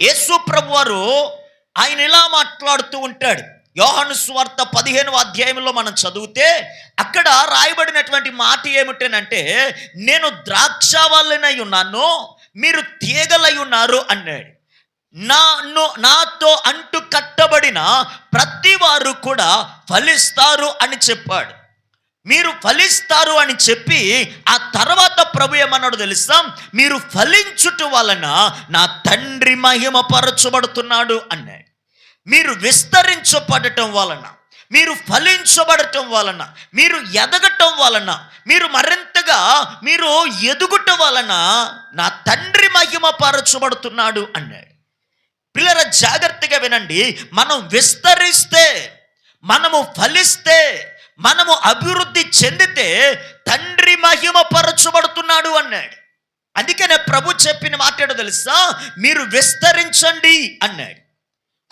యేసు ప్రభు వారు ఆయన ఇలా మాట్లాడుతూ ఉంటాడు. యోహను స్వార్త పదిహేను అధ్యాయంలో మనం చదివితే అక్కడ రాయబడినటువంటి మాట ఏమిటనంటే నేను ద్రాక్షావల్లనై ఉన్నాను మీరు తీగలై ఉన్నారు అన్నాడు. నాను నాతో అంటు కట్టబడిన ప్రతి వారు కూడా ఫలిస్తారు అని చెప్పాడు. మీరు ఫలిస్తారు అని చెప్పి ఆ తర్వాత ప్రభు ఏమన్నాడు తెలుసా? మీరు ఫలించుట వలన నా తండ్రి మహిమపరచబడుతున్నాడు అన్నాడు. మీరు విస్తరించబడటం వలన మీరు ఫలించబడటం వలన మీరు ఎదగటం వలన మీరు మరింతగా మీరు ఎదుగుట వలన నా తండ్రి మహిమపరచబడుతున్నాడు అన్నాడు. పిల్లల జాగ్రత్తగా వినండి మనం విస్తరిస్తే మనము ఫలిస్తే మనము అభివృద్ధి చెందితే తండ్రి మహిమ పరచబడుతున్నాడు అన్నాడు. అందుకనే ప్రభు చెప్పిన మాట్లాడు తెలుసా? మీరు విస్తరించండి అన్నాడు.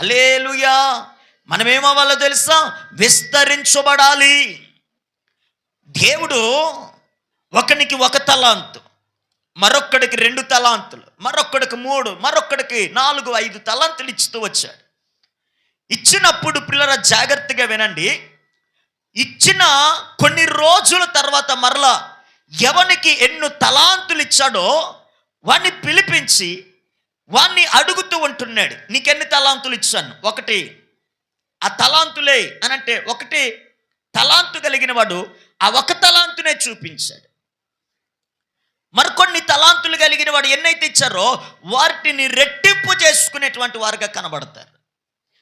అలేలుయా మనమేమవ్వాలో తెలుసా? విస్తరించబడాలి. దేవుడు ఒకనికి ఒక తలాంతు మరొక్కడికి రెండు తలాంతులు మరొక్కడికి మూడు మరొక్కడికి నాలుగు ఐదు తలాంతులు ఇస్తూ వచ్చాడు. ఇచ్చినప్పుడు పిల్లల జాగ్రత్తగా వినండి ఇచ్చిన కొన్ని రోజుల తర్వాత మరలా ఎవనికి ఎన్ను తలాంతులు ఇచ్చాడో వాణ్ణి పిలిపించి వాణ్ణి అడుగుతూ ఉంటున్నాడు. నీకెన్ని తలాంతులు ఇచ్చాను? ఒకటి ఆ తలాంతులే అని అంటే ఒకటి తలాంతు కలిగిన వాడు ఆ ఒక తలాంతునే చూపించాడు. మరికొన్ని తలాంతులు కలిగిన వాడు ఎన్నైతే ఇచ్చారో వాటిని రెట్టింపు చేసుకునేటువంటి వారుగా కనబడతారు.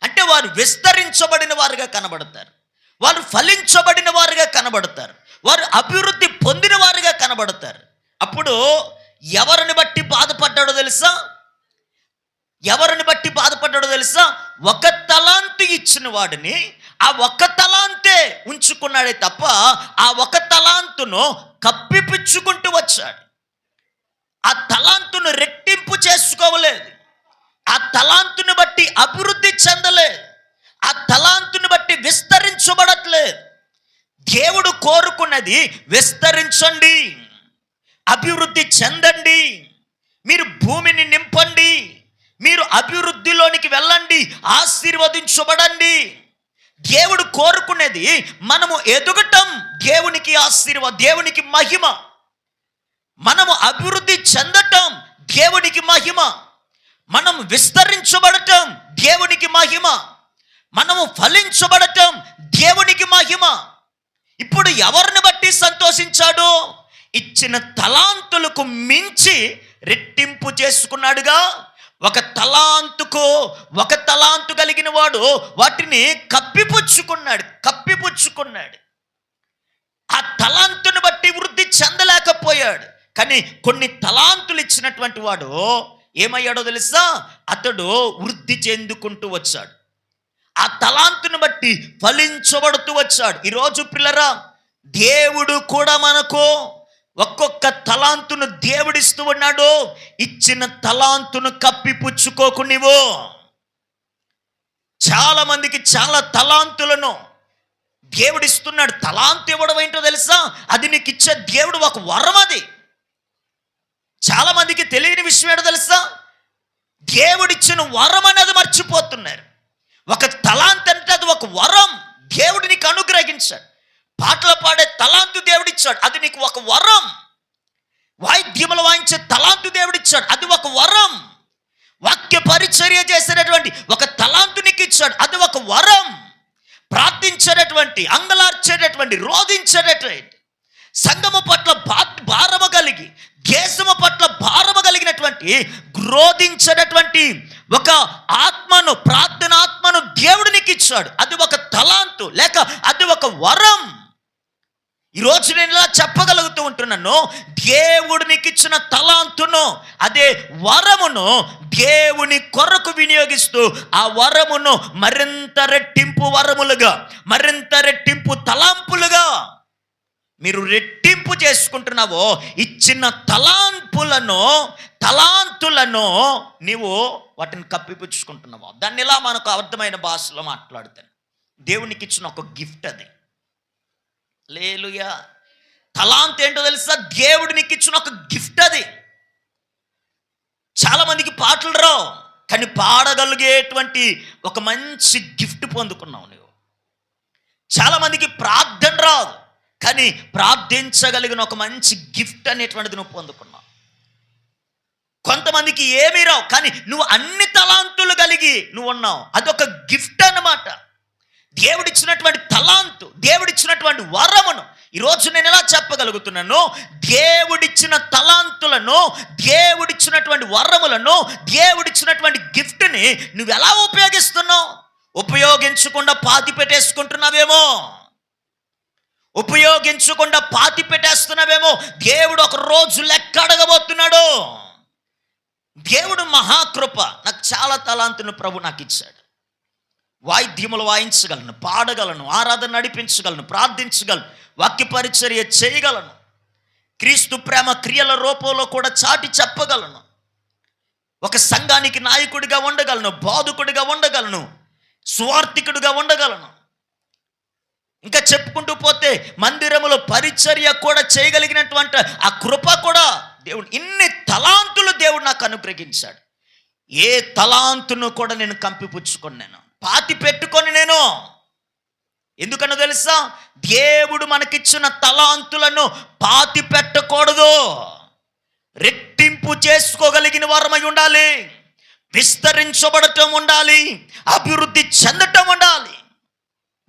అంటే వారు విస్తరించబడిన వారుగా కనబడతారు. వారు ఫలించబడిన వారుగా కనబడతారు. వారు అభివృద్ధి పొందిన వారుగా కనబడతారు. అప్పుడు ఎవరిని బట్టి బాధపడ్డాడో తెలుసా? ఎవరిని బట్టి బాధపడ్డాడో తెలుసా? ఒక తలాంతు ఇచ్చిన వాడిని ఆ ఒక్క తలాంతే ఉంచుకున్నాడే తప్ప ఆ ఒక తలాంతును కప్పిపుచ్చుకుంటూ వచ్చాడు. ఆ తలాంతును రెట్టింపు చేసుకోవలేదు. ఆ తలాంతుని బట్టి అభివృద్ధి చెందలేదు. ఆ తలాంతుని విస్తరించబడట్లేదు. దేవుడు కోరుకున్నది విస్తరించండి అభివృద్ధి చెందండి మీరు భూమిని నింపండి మీరు అభివృద్ధిలోనికి వెళ్ళండి ఆశీర్వదించబడండి. దేవుడు కోరుకునేది మనము ఎదుగటం దేవునికి ఆశీర్వ దేవునికి మహిమ. మనము అభివృద్ధి చెందటం దేవునికి మహిమ. మనం విస్తరించబడటం దేవునికి మహిమ. మనము ఫలించబడటం దేవునికి మహిమ. ఇప్పుడు ఎవరిని బట్టి సంతోషించాడు? ఇచ్చిన తలాంతులకు మించి రెట్టింపు చేసుకున్నాడుగా. ఒక తలాంతుకు ఒక తలాంతు కలిగిన వాడు వాటిని కప్పిపుచ్చుకున్నాడు కప్పిపుచ్చుకున్నాడు. ఆ తలాంతుని బట్టి వృద్ధి చెందలేకపోయాడు. కానీ కొన్ని తలాంతులు ఇచ్చినటువంటి వాడు ఏమయ్యాడో తెలుసా? అతడు వృద్ధి చెందుకుంటూ వచ్చాడు. ఆ తలాంతుని బట్టి ఫలించబడుతూ వచ్చాడు. ఈరోజు పిల్లరా దేవుడు కూడా మనకు ఒక్కొక్క తలాంతును దేవుడిస్తూ ఉన్నాడు. ఇచ్చిన తలాంతును కప్పిపుచ్చుకోకు నీవు చాలా మందికి చాలా తలాంతులను దేవుడిస్తున్నాడు. తలాంతు ఇవ్వడం ఏంటో తెలుసా? అది నీకు ఇచ్చే దేవుడు ఒక వరం అది. చాలా మందికి తెలియని విషయం ఏంటో తెలుసా? దేవుడిచ్చిన వరం అనేది మర్చిపోతున్నారు. ఒక తలాంత్ అంటే అది ఒక వరం. దేవుడు నీకు అనుగ్రహించాడు. పాటలు పాడే తలాంతు దేవుడిచ్చాడు. అది నీకు ఒక వరం. వాయిద్యములు వాయించే తలాంతు దేవుడిచ్చాడు. అది ఒక వరం. వాక్య పరిచర్య చేసేటటువంటి ఒక తలాంతు నీకు ఇచ్చాడు అది ఒక వరం. ప్రార్థించేటటువంటి అంగలార్చేటటువంటి రోధించేటటువంటి సంగము పట్ల బా భారము కలిగి దేశము పట్ల భారము కలిగినటువంటి రోధించేటటువంటి ఒక ఆత్మను ప్రార్థన ఆత్మను దేవుడు నీకు ఇచ్చాడు. అది ఒక తలాంతు లేక అది ఒక వరం. ఈరోజు నేను ఇలా చెప్పగలుగుతూ ఉంటున్నాను. దేవుడు నీకు ఇచ్చిన తలాంతును అదే వరమును దేవుని కొరకు వినియోగిస్తూ ఆ వరమును మరింత రెట్టింపు వరములుగా మరింత రెట్టింపు తలాంపులుగా మీరు రెట్టింపు చేసుకుంటున్నావో ఇచ్చిన తలాంపులను తలాంతులను నీవు వాటిని కప్పిపుచ్చుకుంటున్నావో? దాన్ని ఇలా మనకు అర్థమైన భాషలో మాట్లాడుతాను? దేవునికి ఇచ్చిన ఒక గిఫ్ట్ అది. లేలుయా తలాంత్ ఏంటో తెలుసా? దేవుడు నీకు ఇచ్చిన ఒక గిఫ్ట్ అది. చాలామందికి పాటలు రావు కానీ కానీ పాడగలిగేటువంటి ఒక మంచి గిఫ్ట్ పొందుకున్నావు నువ్వు చాలామందికి ప్రార్థన రాదు కానీ ప్రార్థించగలిగిన ఒక మంచి గిఫ్ట్ అనేటువంటిది నువ్వు పొందుకున్నావు. కొంతమందికి ఏమీ రావు కానీ నువ్వు అన్ని తలాంతులు కలిగి నువ్వు ఉన్నావు. అదొక గిఫ్ట్ అన్నమాట. దేవుడిచ్చినటువంటి తలాంతు దేవుడిచ్చినటువంటి వరమును. ఈరోజు నేను ఎలా చెప్పగలుగుతున్నాను దేవుడిచ్చిన తలాంతులను దేవుడిచ్చినటువంటి వరములను దేవుడిచ్చినటువంటి గిఫ్ట్ని నువ్వు ఎలా ఉపయోగిస్తున్నావు? ఉపయోగించకుండా పాతి పెట్టేసుకుంటున్నావేమో ఉపయోగించకుండా పాతి పెట్టేస్తున్నావేమో దేవుడు ఒక రోజు లెక్క అడగబోతున్నాడు. దేవుడు మహాకృప నాకు చాలా తలాంతును ప్రభు నాకు ఇచ్చాడు. వాయిద్యములు వాయించగలను పాడగలను ఆరాధన నడిపించగలను ప్రార్థించగలను వాక్య పరిచర్య చేయగలను. క్రీస్తు ప్రేమ క్రియల రూపంలో కూడా చాటి చెప్పగలను. ఒక సంఘానికి నాయకుడిగా ఉండగలను బాధకుడిగా ఉండగలను సువార్థికుడిగా ఉండగలను. ఇంకా చెప్పుకుంటూ పోతే మందిరములో పరిచర్య కూడా చేయగలిగినటువంటి ఆ కృప కూడా దేవుడు ఇన్ని తలాంతులు దేవుడు నాకు అనుగ్రహించాడు. ఏ తలాంతును కూడా నేను కంపిపుచ్చుకున్నాను పాతి పెట్టుకొని నేను. ఎందుకనో తెలుసా? దేవుడు మనకిచ్చిన తలాంతులను పాతి పెట్టకూడదు. రెట్టింపు చేసుకోగలిగిన వారమై ఉండాలి. విస్తరించబడటం ఉండాలి. అభివృద్ధి చెందటం ఉండాలి.